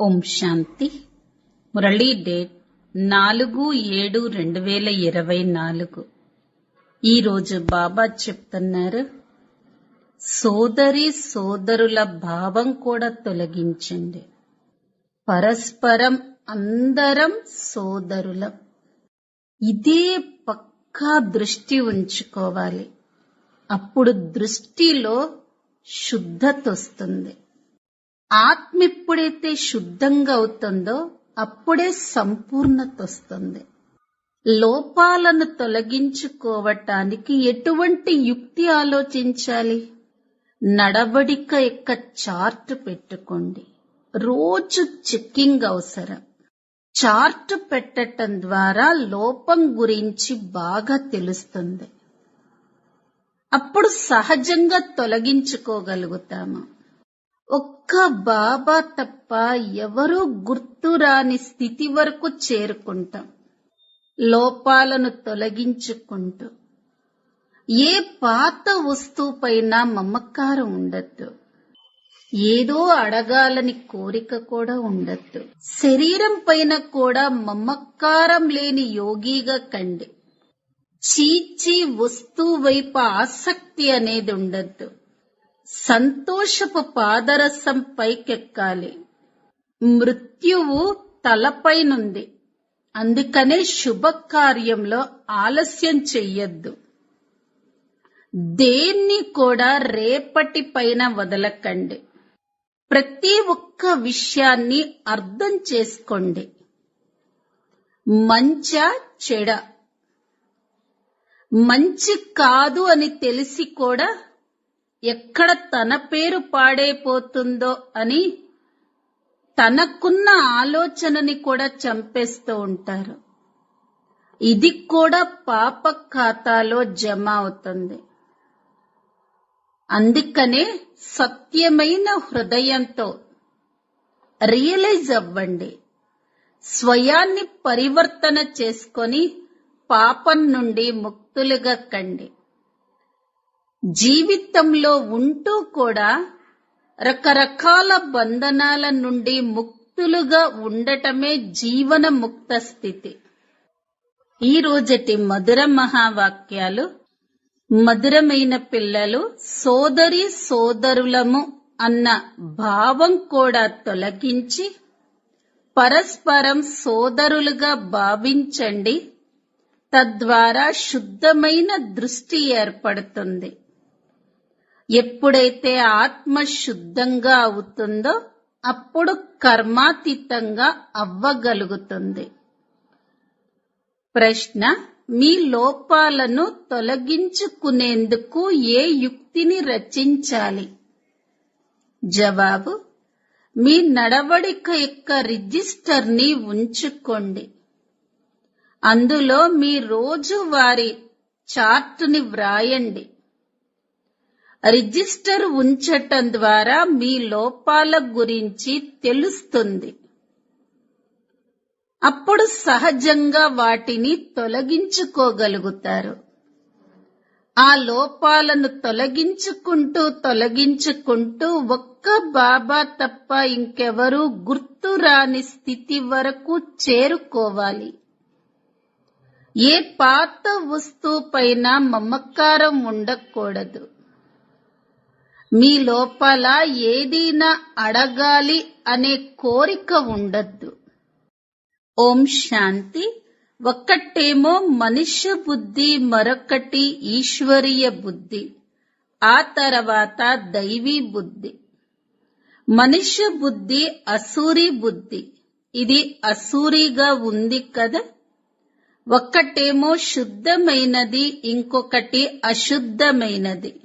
ఓం శాంతి. Murali date నాలుగు ఏడు రెండు వేల ఇరవై నాలుగు. ఈరోజు బాబా చెప్తున్నారు సోదరి సోదరుల భావం కూడా తొలగించండి. పరస్పరం అందరం సోదరులం. ఇదే పక్కా దృష్టి ఉంచుకోవాలి. అప్పుడు దృష్టిలో శుద్ధత వస్తుంది. ఆత్మ ఎప్పుడైతే శుద్ధంగా అవుతుందో అప్పుడే సంపూర్ణత వస్తుంది. లోపాలను తొలగించుకోవటానికి ఎటువంటి యుక్తి ఆలోచించాలి? నడవడిక యొక్క చార్ట్ పెట్టుకోండి. రోజు చెక్కింగ్ అవసరం. చార్ట్ పెట్టటం ద్వారా లోపం గురించి బాగా తెలుస్తుంది. అప్పుడు సహజంగా తొలగించుకోగలుగుతాము. ఒక్క బాబా తప్ప ఎవరూ గుర్తురాని స్థితి వరకు చేరుకుంటాం. లోపాలను తొలగించుకుంటూ. ఏ పాత వస్తువుపైన మమకారం ఉండద్దు. ఏదో అడగాలని కోరిక కూడా ఉండద్దు. శరీరం పైన కూడా మమకారం లేని యోగిగా కండి. చీచి వస్తువు వైపు ఆసక్తి అనేది ఉండద్దు. సంతోషపు పాదరసం పైకెక్కాలి. మృత్యువు తలపైనుంది. అందుకనే శుభకార్యంలో ఆలస్యం చెయ్యొద్దు. దేన్ని కూడా రేపటి పైన వదలకండి. ప్రతి ఒక్క విషయాన్ని అర్థం చేసుకోండి. మంచ చెడ. మంచి కాదు అని తెలిసి కూడా ఎక్కడ తన పేరు పాడైపోతుందో అని తనకున్న ఆలోచనని కూడా చంపేస్తూ ఉంటారు. ఇది కూడా పాప ఖాతాలో జమ అవుతుంది. అందుకనే సత్యమైన హృదయంతో రియలైజ్ అవ్వండి. స్వయాన్ని పరివర్తన చేసుకొని పాపం నుండి ముక్తులుగా కండి. జీవితంలో ఉంటూ కూడా రకరకాల బంధనాల నుండి ముక్తులుగా ఉండటమే జీవన ముక్త స్థితి. ఈ రోజటి మధుర మహావాక్యాలు మధురమైన పిల్లలు సోదరి సోదరులము అన్న భావం కూడా తొలగించి పరస్పరం సోదరులుగా భావించండి. తద్వారా శుద్ధమైన దృష్టి ఏర్పడుతుంది. ఎప్పుడైతే ఆత్మ శుద్ధంగా అవుతుందో అప్పుడు కర్మాతీతంగా అవ్వగలుగుతుంది. ప్రశ్న మీ లోపాలను తొలగించుకునేందుకు ఏ యుక్తిని రచించాలి? జవాబు మీ నడవడిక యొక్క రిజిస్టర్ని ఉంచుకోండి. అందులో మీ రోజువారి చార్టుని వ్రాయండి. రిజిస్టర్ ఉంచటం ద్వారా మీ లోపాల గురించి తెలుస్తుంది. అప్పుడు సహజంగా వాటిని తొలగించుకోగలుగుతారు. ఆ లోపాలను తొలగించుకుంటూ తొలగించుకుంటూ ఒక్క బాబా తప్ప ఇంకెవరూ గుర్తురాని స్థితి వరకు చేరుకోవాలి. ఏ పాత వస్తువు పైన మమకారం ఉండకూడదు. మీ లోపల ఏదైనా అడగాలి అనే కోరిక ఉండద్దు. ఓం శాంతి. ఒక్కటేమో మనుష్య బుద్ధి మరొకటి ఈశ్వరీయ బుద్ధి. ఆ తర్వాత దైవీ బుద్ధి. మనుష్య బుద్ధి అసూరి బుద్ధి. ఇది అసూరిగా ఉంది కదా? ఒక్కటేమో శుద్ధమైనది ఇంకొకటి అశుద్ధమైనది.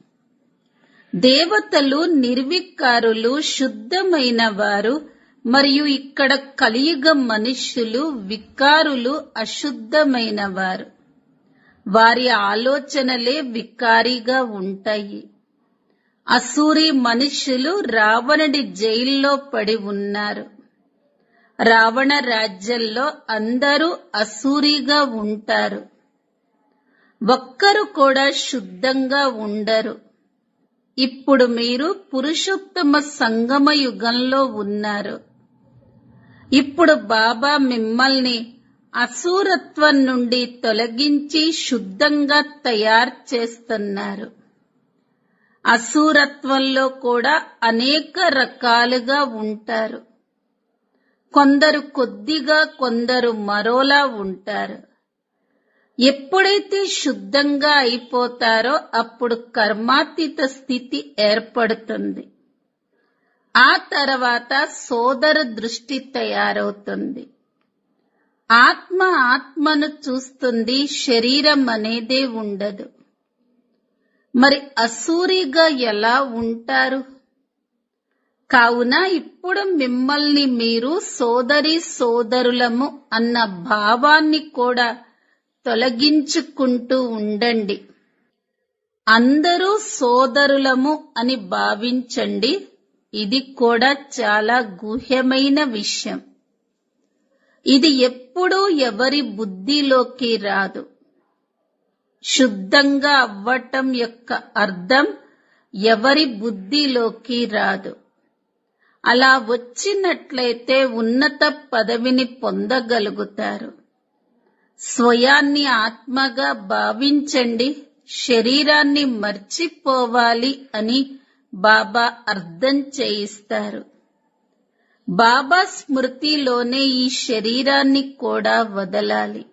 దేవతలు నిర్వికారులు శుద్ధమైన వారు మరియు ఇక్కడ కలియుగ మనుష్యులు వికారులు అశుద్ధమైన వారు వారి ఆలోచనలే వికారిగా ఉంటాయి. అసూరి మనుష్యులు రావణుడి జైల్లో పడి ఉన్నారు. రావణ రాజ్యంలో అందరూ అసూరిగా ఉంటారు. ఒక్కరు కూడా శుద్ధంగా ఉండరు. ఇప్పుడు మీరు పురుషోత్తమ సంగమ యుగంలో ఉన్నారు. ఇప్పుడు బాబా మిమ్మల్ని అసూరత్వం నుండి తొలగించి శుద్ధంగా తయారు చేస్తున్నారు. అసూరత్వంలో కూడా అనేక రకాలుగా ఉంటారు. కొందరు కొద్దిగా కొందరు మరోలా ఉంటారు. ఎప్పుడైతే శుద్ధంగా అయిపోతారో అప్పుడు కర్మాతీత స్థితి ఏర్పడుతుంది. ఆ తర్వాత సోదర దృష్టి తయారవుతుంది. ఆత్మ ఆత్మను చూస్తుంది శరీరం అనేదే ఉండదు. మరి అసూరిగా ఎలా ఉంటారు? కావున ఇప్పుడు మిమ్మల్ని మీరు సోదరి సోదరులము అన్న భావాన్ని కూడా తొలగించుకుంటూ ఉండండి. అందరూ సోదరులము అని భావించండి. ఇది కూడా చాలా గుహ్యమైన విషయం. ఇది ఎప్పుడూ ఎవరి బుద్ధిలోకి రాదు. శుద్ధంగా అవ్వటం యొక్క అర్థం ఎవరి బుద్ధిలోకి రాదు. అలా వచ్చినట్లయితే ఉన్నత పదవిని పొందగలుగుతారు. స్వయాన్ని ఆత్మగా భావించండి శరీరాన్ని మర్చిపోవాలి అని బాబా అర్థం చేయిస్తారు. బాబా స్మృతిలోనే ఈ శరీరాన్ని కూడా వదలాలి.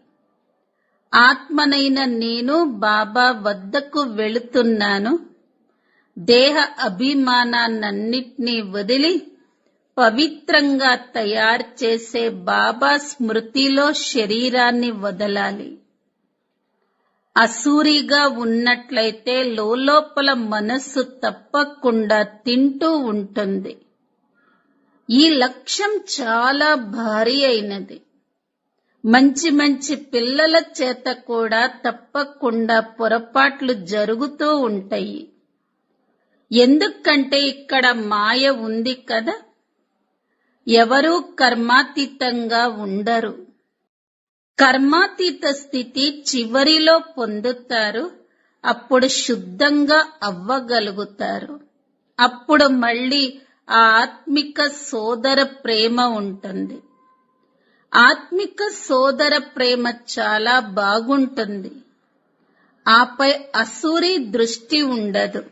ఆత్మనైన నేను బాబా వద్దకు వెళుతున్నాను. దేహ అభిమానాన్నన్నిటినీ వదిలి పవిత్రంగా తయారు చేసే బాబా స్మృతిలో శరీరాన్ని వదలాలి. అసూరిగా ఉన్నట్లయితే లోపల మనస్సు తప్పకుండా తింటూ ఉంటుంది. ఈ లక్ష్యం చాలా భారీ అయినది. మంచి మంచి పిల్లల చేత కూడా తప్పకుండా పొరపాట్లు జరుగుతూ ఉంటాయి. ఎందుకంటే ఇక్కడ మాయ ఉంది కదా? ఎవరూ కర్మాతీతంగా ఉండరు. కర్మాతీత స్థితి చివరిలో పొందుతారు అప్పుడు శుద్ధంగా అవ్వగలుగుతారు. అప్పుడు మళ్ళీ ఆ ఆత్మిక సోదర ప్రేమ ఉంటుంది. ఆత్మిక సోదర ప్రేమ చాలా బాగుంటుంది. ఆపై అసూరి దృష్టి ఉండదు.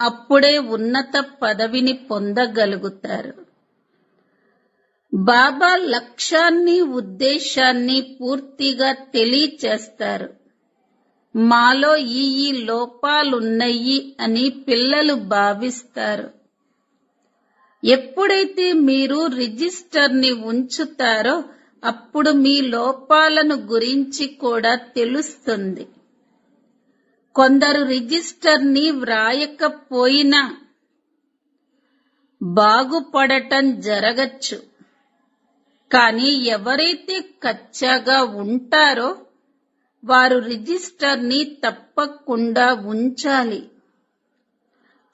అప్పుడే ఉన్నత పదవిని పొందగలుగుతారు. బాబా లక్ష్యాన్ని ఉద్దేశాన్ని పూర్తిగా తెలియచేస్తారు. మాలో ఈ ఈ లోపాలున్నాయి అని పిల్లలు భావిస్తారు. ఎప్పుడైతే మీరు రిజిస్టర్ని ఉంచుతారో అప్పుడు మీ లోపాలను గురించి కూడా తెలుస్తుంది. కొందరు రిజిస్టర్ని వ్రాయకపోయినా బాగుపడటం జరగచ్చు. కానీ ఎవరైతే కచ్చగా ఉంటారో వారు రిజిస్టర్ని తప్పకుండా ఉంచాలి.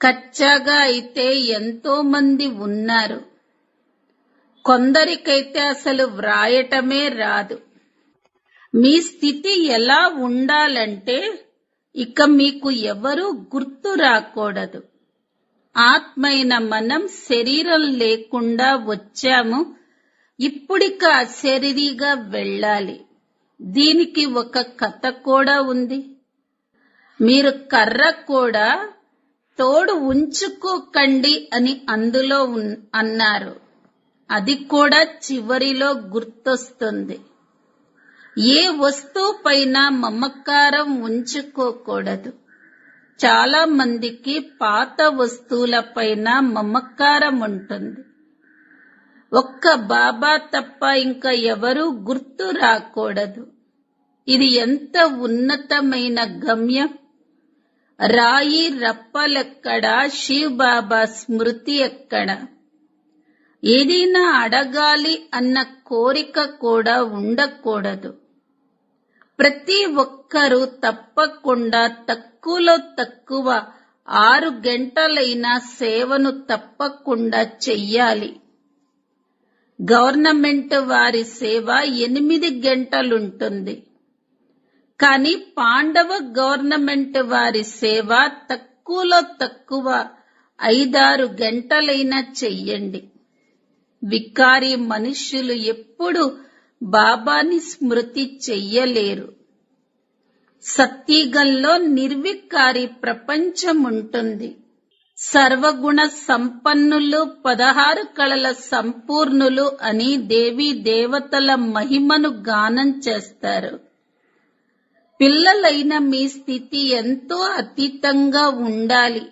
కచ్చాగా అయితే ఎంతో మంది ఉన్నారు. కొందరికైతే అసలు వ్రాయటమే రాదు. మీ స్థితి ఎలా ఉండాలంటే ఇక మీకు ఎవరు గుర్తు రాకూడదు. ఆత్మైన మనం శరీరం లేకుండా వచ్చాము. ఇప్పుడిక ఆశ్చర్యగా వెళ్ళాలి. దీనికి ఒక కథ కూడా ఉంది. మీరు కర్ర కూడా తోడు ఉంచుకోకండి అని అందులో ఉన్- అన్నారు. అది కూడా చివరిలో గుర్తొస్తుంది. ఏ వస్తువు పైన మమకారం ఉంచుకోకూడదు. చాలా మందికి పాత వస్తువుల పైన మమకారం ఉంటుంది. ఒక్క బాబా తప్ప ఇంకా ఎవరూ గుర్తు రాకూడదు. ఇది ఎంత ఉన్నతమైన గమ్యం. రాయి రప్పలెక్కడ శివ్ బాబా స్మృతి ఎక్కడ? ఏదైనా అడగాలి అన్న కోరిక కూడా ఉండకూడదు. ప్రతి ఒక్కరూ తప్పకుండా తక్కువలో తక్కువ ఆరు గంటలైన సేవను తప్పకుండా చెయ్యాలి. గవర్నమెంట్ వారి సేవ ఎనిమిది గంటలుంటుంది. కానీ పాండవ గవర్నమెంట్ వారి సేవ తక్కువలో తక్కువ ఐదారు గంటలైనా చెయ్యండి. వికారి మనుష్యులు ఎప్పుడు బాబాని స్మృతి చెయ్యలేరు. సత్యగంలో నిర్వికారి ప్రపంచం ఉంటుంది సర్వగుణ సంపన్నులు పదహారు కళల సంపూర్ణులు అని దేవి దేవతల మహిమను గానం చేస్తారు. పిల్లలైన మీ స్థితి ఎంతో అతీతంగా ఉండాలి.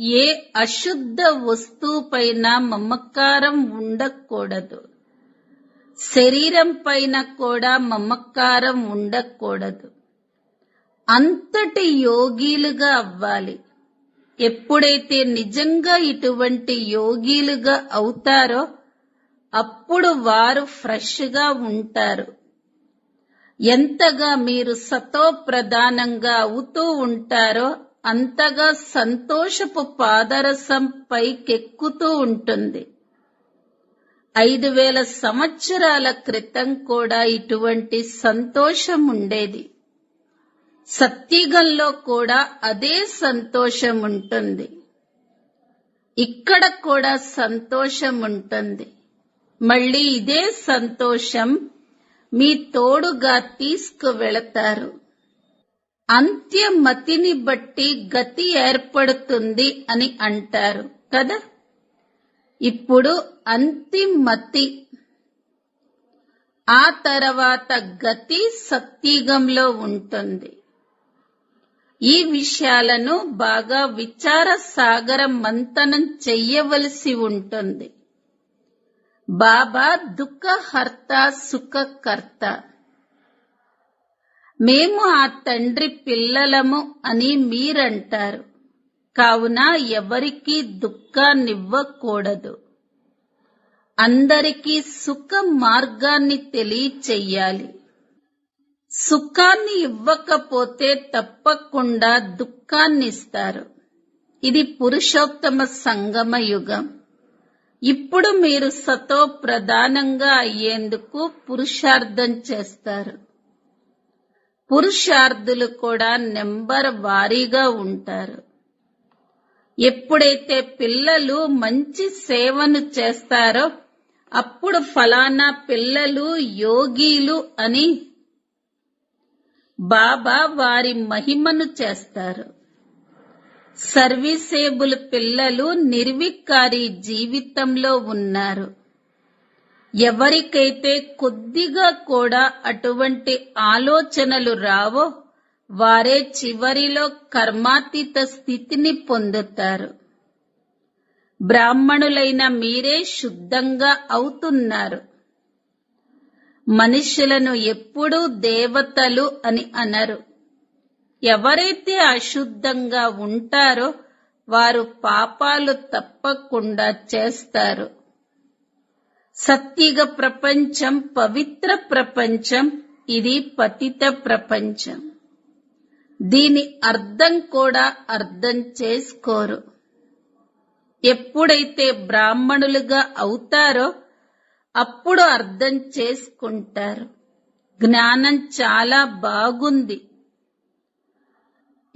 ఏ అశుద్ధ వస్తువుపైన మమకారం ఉండకూడదు. శరీరం పైన కూడా మమకారం ఉండకూడదు. అంతటి యోగీలుగా అవ్వాలి. ఎప్పుడైతే నిజంగా ఇటువంటి యోగీలుగా అవుతారో అప్పుడు వారు ఫ్రెష్గా ఉంటారు. ఎంతగా మీరు సతో ప్రధానంగా అవుతూ ఉంటారో అంతగా సంతోషపు పాదరసం పైకెక్కుతూ ఉంటుంది. ఐదు వేల సంవత్సరాల క్రితం కూడా ఇటువంటి సంతోషం ఉండేది. సత్యుగంలో కూడా అదే సంతోషం ఉంటుంది. ఇక్కడ కూడా సంతోషం ఉంటుంది. మళ్ళీ ఇదే సంతోషం మీ తోడుగా తీసుకువెళతారు. అంత్యమతిని బట్టి గతి ఏర్పడుతుంది అని అంటారు కదా? ఇప్పుడు అంతిమతి. ఆ తర్వాత గతి సత్యుగంలో ఉంటుంది. ఈ విషయాలను బాగా విచార సాగర మంతనం చెయ్యవలసి ఉంటుంది. బాబా దుఃఖహర్త సుఖకర్త. మేము ఆ తండ్రి పిల్లలము అని మీరంటారు. కావున ఎవరికీ దుఃఖాన్నివ్వకూడదు. అందరికీ సుఖ మార్గాన్ని తెలియచెయ్యాలి. సుఖాన్ని ఇవ్వకపోతే తప్పకుండా దుఃఖాన్ని ఇస్తారు ఇది పురుషోత్తమ సంగమ యుగం. ఇప్పుడు మీరు సతో ప్రధానంగా అయ్యేందుకు పురుషార్థం చేస్తారు. పురుషార్థులు కూడా నెంబర్ వారీగా ఉంటారు. ఎప్పుడైతే పిల్లలు మంచి సేవను చేస్తారో అప్పుడు ఫలానా పిల్లలు యోగీలు అని బాబా వారి మహిమను చేస్తారు. సర్వీసేబుల్ పిల్లలు నిర్వికారి జీవితంలో ఉన్నారు. ఎవరికైతే కొద్దిగా కూడా అటువంటి ఆలోచనలు రావో వారే చివరిలో కర్మాతీత స్థితిని పొందుతారు. బ్రాహ్మణులైన మీరే శుద్ధంగా అవుతున్నారు. మనుషులను ఎప్పుడూ దేవతలు అని అనరు. ఎవరైతే అశుద్ధంగా ఉంటారో వారు పాపాలు తప్పకుండా చేస్తారు. సత్యగ ప్రపంచం పవిత్ర ప్రపంచం ఇది పతిత ప్రపంచం. దీని అర్థం కూడా అర్థం చేసుకోరు. ఎప్పుడైతే బ్రాహ్మణులుగా అవుతారో అప్పుడు అర్థం చేసుకుంటారు. జ్ఞానం చాలా బాగుంది.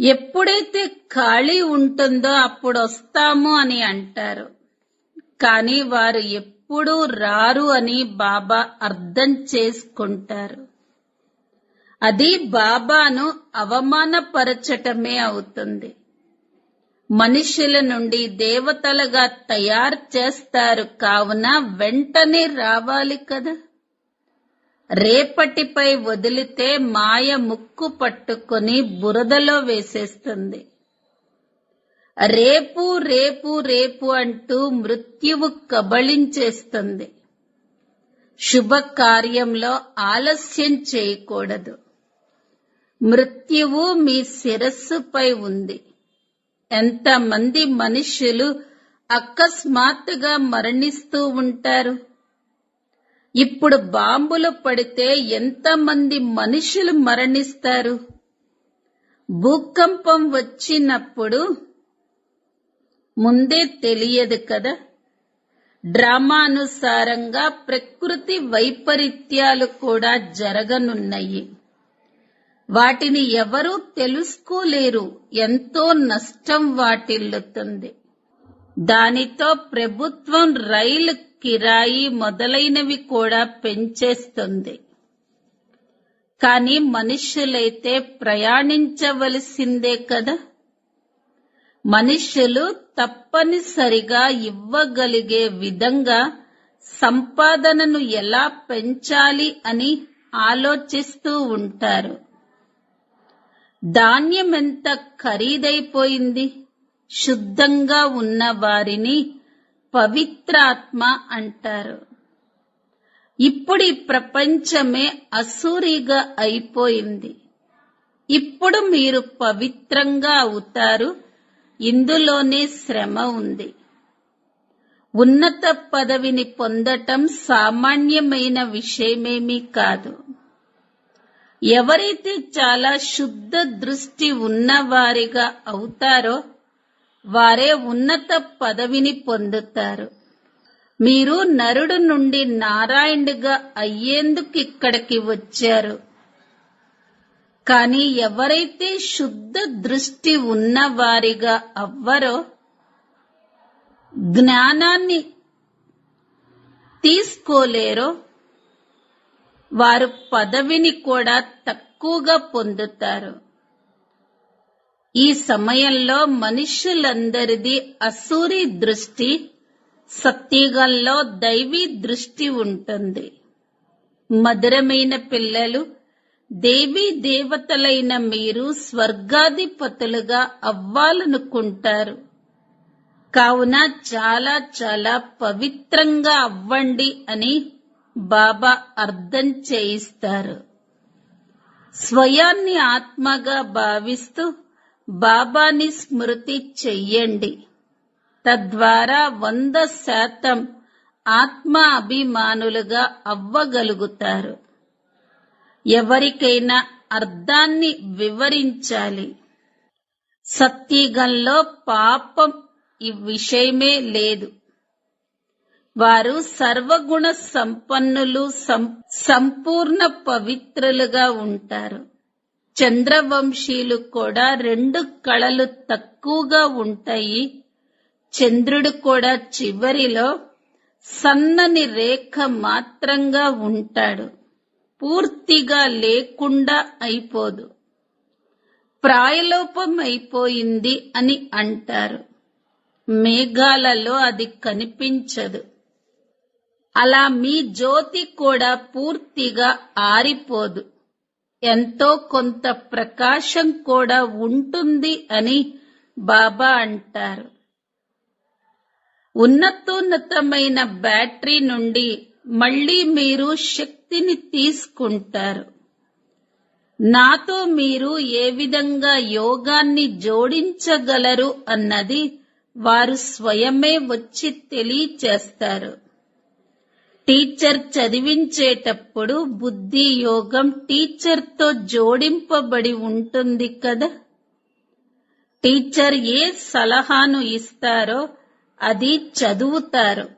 ఎప్పుడైతే ఖాళీ ఉంటుందో అప్పుడు వస్తాము అని అంటారు. కానీ వారు ఎప్పుడూ రారు అని బాబా అర్థం చేసుకుంటారు. అది బాబాను అవమానపరచటమే అవుతుంది. మనుషుల నుండి దేవతలుగా తయారు చేస్తారు కావున వెంటనే రావాలి కదా. రేపటిపై వదిలితే మాయ ముక్కు పట్టుకొని బురదలో వేసేస్తుంది. రేపు రేపు రేపు అంటూ మృత్యువు కబళించేస్తుంది. శుభకార్యంలో ఆలస్యం చేయకూడదు. మృత్యువు మీ శిరస్సుపై ఉంది. ఎంతమంది మనుష్యులు అకస్మాత్తుగా మరణిస్తూ ఉంటారు? ఇప్పుడు బాంబులు పడితే ఎంతమంది మనుషులు మరణిస్తారు? భూకంపం వచ్చినప్పుడు ముందే తెలియదు కదా. డ్రామానుసారంగా ప్రకృతి వైపరీత్యాలు కూడా జరగనున్నాయి. వాటిని ఎవరూ తెలుసుకోలేరు. ఎంతో నష్టం వాటిల్లుతుంది. దానితో ప్రభుత్వం రైలు కిరాయి మొదలైనవి కూడా పెంచేస్తుంది. కానీ మనుష్యులైతే ప్రయాణించవలసిందే కదా? మనుష్యులు తప్పనిసరిగా ఇవ్వగలిగే విధంగా సంపాదనను ఎలా పెంచాలి అని ఆలోచిస్తూ ఉంటారు. ధాన్యం ఎంత ఖరీదైపోయింది? శుద్ధంగా ఉన్న వారిని పవిత్రాత్మ అంటారు. ఇప్పుడు ప్రపంచమే అసూరిగా అయిపోయింది. ఇప్పుడు మీరు పవిత్రంగా అవుతారు. ఇందులోనే శ్రమ ఉంది. ఉన్నత పదవిని పొందటం సామాన్యమైన విషయమేమీ కాదు. ఎవరైతే చాలా శుద్ధ దృష్టి ఉన్నవారిగా అవుతారో వారే ఉన్నత పదవిని పొందుతారు. మీరు నరుడు నుండి నారాయణుడిగా అయ్యేందుకు ఇక్కడికి వచ్చారు. కానీ ఎవరైతే శుద్ధ దృష్టి ఉన్నవారిగా అవ్వరో జ్ఞానాన్ని తీసుకోలేరో వారు పదవిని కూడా తక్కువగా పొందుతారు. ఈ సమయంలో మనుషులందరిది అసూరి దృష్టి సత్యగంలో దైవీ దృష్టి ఉంటుంది. మధురమైన పిల్లలు దేవీ దేవతలైన మీరు స్వర్గాధిపతులుగా అవ్వాలనుకుంటారు. కావున చాలా చాలా పవిత్రంగా అవ్వండి అని బాబా అర్థం చేయిస్తారు. స్వయాన్ని ఆత్మగా భావిస్తూ బాబాని స్మృతి చెయ్యండి. తద్వారా వంద శాతం ఆత్మ అభిమానులుగా అవ్వగలుగుతారు. ఎవరికైనా అర్థాన్ని వివరించాలి. సత్యగంలో పాపం ఈ విషయమే లేదు. వారు సర్వగుణ సంపన్నులు సం- సంపూర్ణ పవిత్రులుగా ఉంటారు. చంద్రవంశీలు కూడా రెండు కళలు తక్కువగా ఉంటాయి. చంద్రుడు కూడా చివరిలో సన్నని రేఖ మాత్రంగా ఉంటాడు. పూర్తిగా లేకుండా అయిపోదు. ప్రాయలోపం అయిపోయింది అని అంటారు. మేఘాలలో అది కనిపించదు. అలా మీ జ్యోతి కూడా పూర్తిగా ఆరిపోదు. ఎంతో కొంత ప్రకాశం కూడా ఉంటుంది అని బాబా అంటారు. ఉన్నతోన్నతమైన బ్యాటరీ నుండి మళ్ళీ మీరు శక్తిని తీసుకుంటారు. నాతో మీరు ఏ విధంగా యోగాన్ని జోడించగలరు అన్నది వారు స్వయమే వచ్చి తెలియచేస్తారు. టీచర్ చదివించేటప్పుడు బుద్ధి యోగం టీచర్తో జోడింపబడి ఉంటుంది కదా. టీచర్ ఏ సలహాను ఇస్తారో అది చదువుతారు.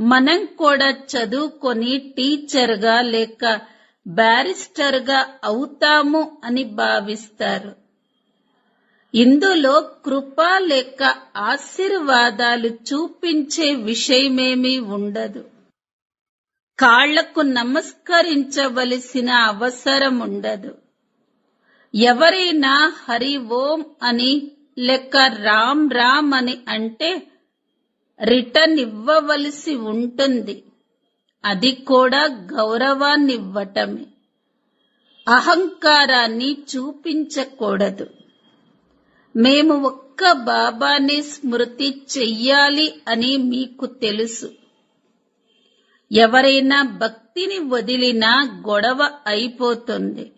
మనం కూడా చదువుకొని టీచర్గా లేక బ్యారిస్టర్గా అవుతాము అని భావిస్తారు. ఇందులో కృప లేక ఆశీర్వాదాలు చూపించే విషయమేమీ ఉండదు. కాళ్ళకు నమస్కరించవలసిన అవసరం ఉండదు ఎవరైనా హరి ఓం అని లెక్క రామ్ రామ్ అని అంటే రిటర్న్ ఇవ్వవలసి ఉంటుంది. అది కూడా గౌరవాన్నివ్వటమే. అహంకారాన్ని చూపించకూడదు. మేము ఒక్క బాబాని స్మృతి చెయ్యాలి అని మీకు తెలుసు. ఎవరైనా భక్తిని వదిలినా గొడవ అయిపోతుంది.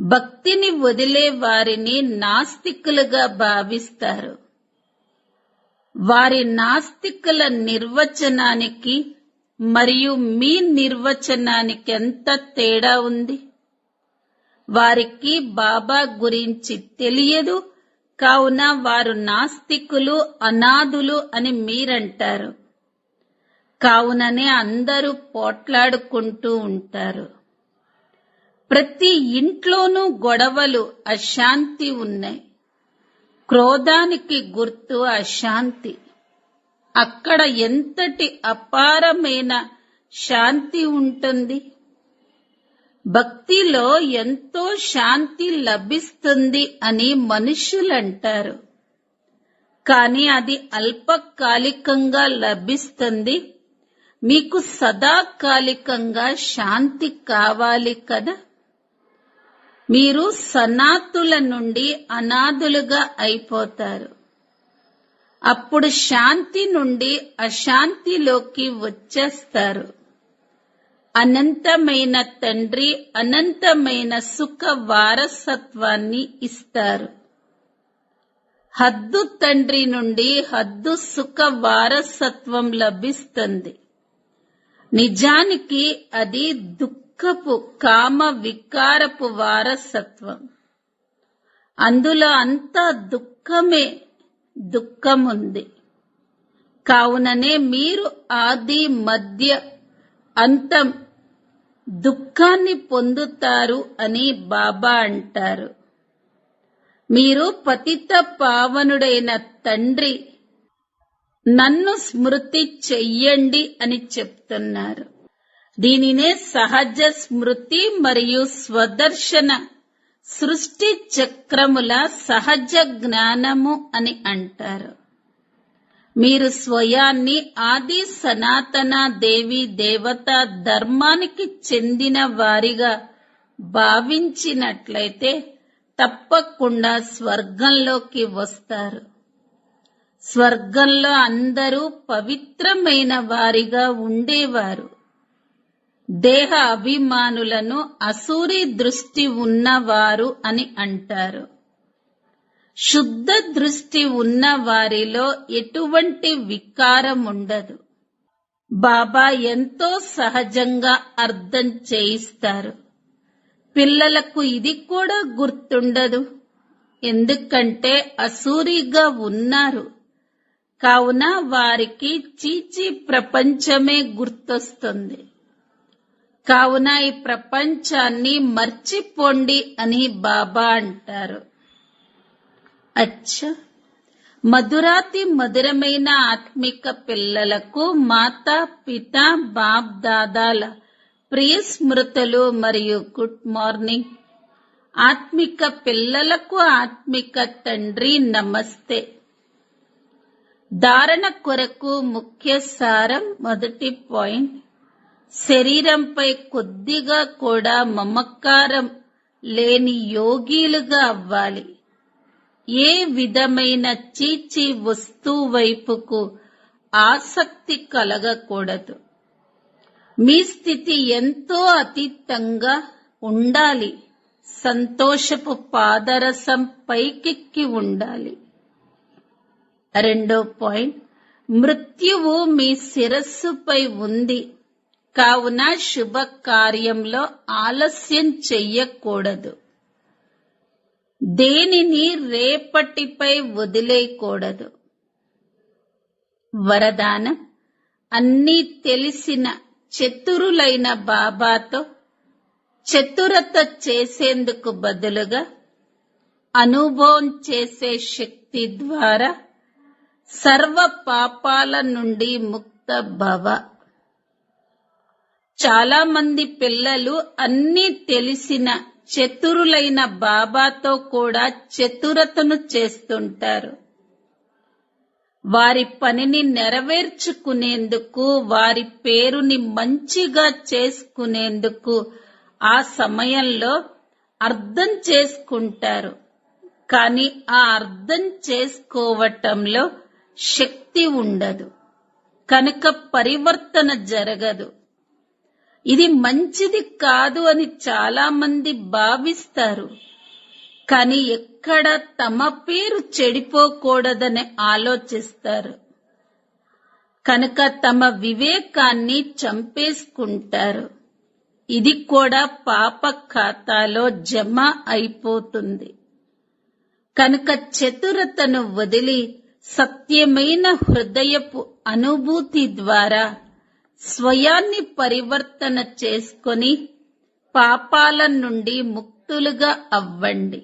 భక్తిని వదిలే వారిని నాస్తికులుగా భావిస్తారు. వారి నాస్తికుల నిర్వచనానికి మరియు మీ నిర్వచనానికి ఎంత తేడా ఉంది? వారికి బాబా గురించి తెలియదు కావున వారు నాస్తికులు అనాథులు అని మీరంటారు. కావుననే అందరూ పోట్లాడుకుంటూ ఉంటారు. ప్రతి ఇంట్లోనూ గొడవలు అశాంతి ఉన్నాయి. క్రోధానికి గుర్తు అశాంతి. అక్కడ ఎంతటి అపారమైన శాంతి ఉంటుంది? భక్తిలో ఎంతో శాంతి లభిస్తుంది అని మనుషులంటారు. కానీ అది అల్పకాలికంగా లభిస్తుంది మీకు సదాకాలికంగా శాంతి కావాలి కదా? మీరు సనాతుల నుండి అనాథులుగా అయిపోతారు. అప్పుడు శాంతి నుండి అశాంతిలోకి వచ్చేస్తారు. అనంతమైన తండ్రి అనంతమైన సుఖ వారసత్వాన్ని ఇస్తారు. హద్దు తండ్రి నుండి హద్దు సుఖ వారసత్వం లభిస్తుంది. నిజానికి అది దుఃఖపు కామ వికారపు వారసత్వం. అందులో అంతా దుఃఖమే దుఃఖముంది. కావుననే మీరు ఆది మధ్య అంతం దుఃఖాన్ని పొందుతారు అని బాబా అంటారు. మీరు పతిత పావనుడైన తండ్రి నన్ను స్మృతి చెయ్యండి అని చెప్తున్నారు. దీనినే సహజ స్మృతి మరియు స్వదర్శన సృష్టి చక్రముల సహజ జ్ఞానము అని అంటారు. మీరు స్వయాన్ని ఆది సనాతన దేవి దేవత ధర్మానికి చెందిన వారిగా భావించినట్లయితే తప్పకుండా స్వర్గంలోకి వస్తారు. స్వర్గంలో అందరూ పవిత్రమైన వారిగా ఉండేవారు. దేహ అభిమానులను అసూరి దృష్టి ఉన్నవారు అని అంటారు. శుద్ధ దృష్టి ఉన్న వారిలో ఎటువంటి వికారం ఉండదు. బాబా ఎంతో సహజంగా అర్థం చేయిస్తారు. పిల్లలకు ఇది కూడా గుర్తుండదు. ఎందుకంటే అసూరిగా ఉన్నారు. కావున వారికి చీచి ప్రపంచమే గుర్తొస్తుంది. కావున ఈ ప్రపంచాన్ని మర్చిపోండి అని బాబా అంటారు. అచ్చా! మధురాతి మధురమైన ఆత్మిక పిల్లలకు మాతా పిత బాప్ దాదాల ప్రియ స్మృతులు మరియు గుడ్ మార్నింగ్. ఆత్మిక పిల్లలకు ఆత్మిక తండ్రి నమస్తే. ధారణ కొరకు ముఖ్య సారం మొదటి పాయింట్. శరీరంపై కొద్దిగా కూడా మమకారం లేని యోగీలుగా అవ్వాలి. ఏ విధమైన చీచి వస్తువు వైపుకు ఆసక్తి కలగకూడదు. మీ స్థితి ఎంతో అతీతంగా ఉండాలి. సంతోషపు పాదరసం పైకెక్కి ఉండాలి. రెండో పాయింట్. మృత్యువు మీ శిరస్సుపై ఉంది. కావున శుభకార్యంలో ఆలస్యం చెయ్యకూడదు. దేనిని రేపటిపై వదిలేయకూడదు. వరదానం. అన్నీ తెలిసిన చతురులైన బాబాతో చతురత చేసేందుకు బదులుగా అనుభవం చేసే శక్తి ద్వారా సర్వ పాపాల నుండి ముక్త భవ. చాలా మంది పిల్లలు అన్నీ తెలిసిన చతురులైన బాబాతో కూడా చతురతను చేస్తుంటారు. వారి పనిని నెరవేర్చుకునేందుకు వారి పేరుని మంచిగా చేసుకునేందుకు ఆ సమయంలో అర్థం చేసుకుంటారు. కానీ ఆ అర్థం చేసుకోవటంలో శక్తి ఉండదు. కనుక పరివర్తన జరగదు. ఇది మంచిది కాదు అని చాలా మంది భావిస్తారు. కానీ ఎక్కడ తమ పేరు చెడిపోకూడదని ఆలోచిస్తారు. కనుక తమ వివేకాన్ని చంపేసుకుంటారు. ఇది కూడా పాప ఖాతాలో జమ అయిపోతుంది. కనుక చతురతను వదిలి సత్యమైన హృదయపు అనుభూతి ద్వారా స్వయాన్ని పరివర్తన చేసుకొని పాపాల నుండి ముక్తులుగా అవ్వండి.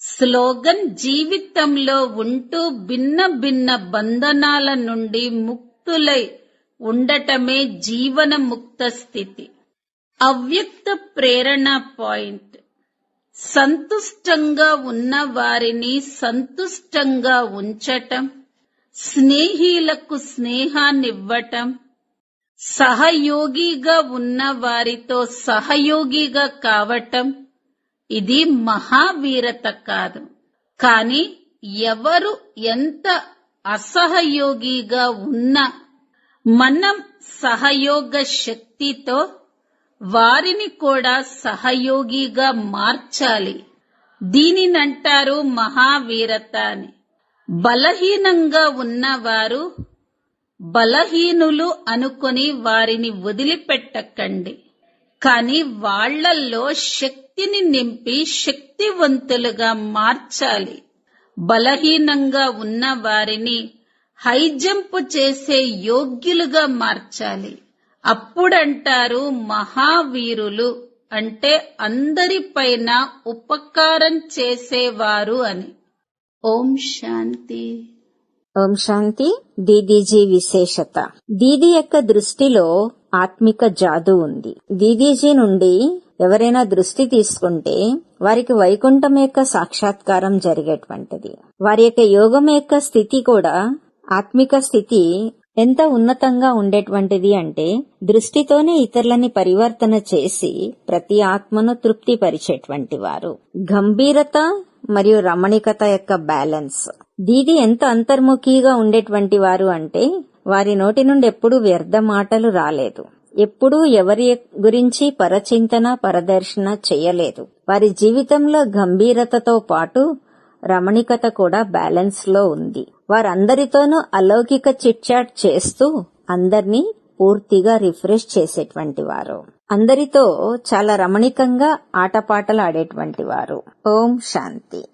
స్లోగన్ జీవితంలో ఉంటూ భిన్న భిన్న బంధనాల నుండి ముక్తులై ఉండటమే జీవన ముక్త స్థితి. అవ్యక్త ప్రేరణ పాయింట్. సంతుష్టంగా ఉన్న వారిని సంతుష్టంగా ఉంచటం స్నేహీలకు స్నేహాన్నివ్వటం సహయోగిగా ఉన్న వారితో సహయోగిగా కావటం ఇది మహావీరత కాదు. కానీ ఎవరు ఎంత అసహయోగిగా ఉన్నా మనం సహయోగ శక్తితో వారిని కూడా సహయోగిగా మార్చాలి. దీనినంటారు మహావీరత అని బలహీనంగా ఉన్నవారు బలహీనులు అనుకొని వారిని వదిలిపెట్టకండి. కానీ వాళ్ళల్లో శక్తిని నింపి శక్తివంతులుగా మార్చాలి. బలహీనంగా ఉన్న వారిని హైజంప్ చేసే యోగ్యులుగా మార్చాలి. అప్పుడంటారు మహావీరులు. అంటే అందరిపైన ఉపకారం చేసేవారు అని. ఓం శాంతి. ఓం శాంతి. దీదీజీ విశేషత. దీదీ యొక్క దృష్టిలో ఆత్మిక జాదు ఉంది. దీదీజీ నుండి ఎవరైనా దృష్టి తీసుకుంటే వారికి వైకుంఠం యొక్క సాక్షాత్కారం జరిగేటువంటిది. వారి యొక్క యోగం యొక్క స్థితి కూడా ఆత్మిక స్థితి ఎంత ఉన్నతంగా ఉండేటువంటిది అంటే దృష్టితోనే ఇతరులని పరివర్తన చేసి ప్రతి ఆత్మను తృప్తిపరిచేటువంటి వారు గంభీరత మరియు రమణికత యొక్క బ్యాలెన్స్. దీది ఎంత అంతర్ముఖిగా ఉండేటువంటి వారు అంటే వారి నోటి నుండి ఎప్పుడూ వ్యర్థ మాటలు రాలేదు. ఎప్పుడూ ఎవరి గురించి పరచింతన పరదర్శన చేయలేదు. వారి జీవితంలో గంభీరతతో పాటు రమణికత కూడా బ్యాలెన్స్లో ఉంది. వారందరితోనూ అలౌకిక చిట్చాట్ చేస్తూ అందర్నీ పూర్తిగా రిఫ్రెష్ చేసేటువంటి వారు. అందరితో చాలా రమణికంగా ఆటపాటలు ఆడేటువంటి వారు. ఓం శాంతి.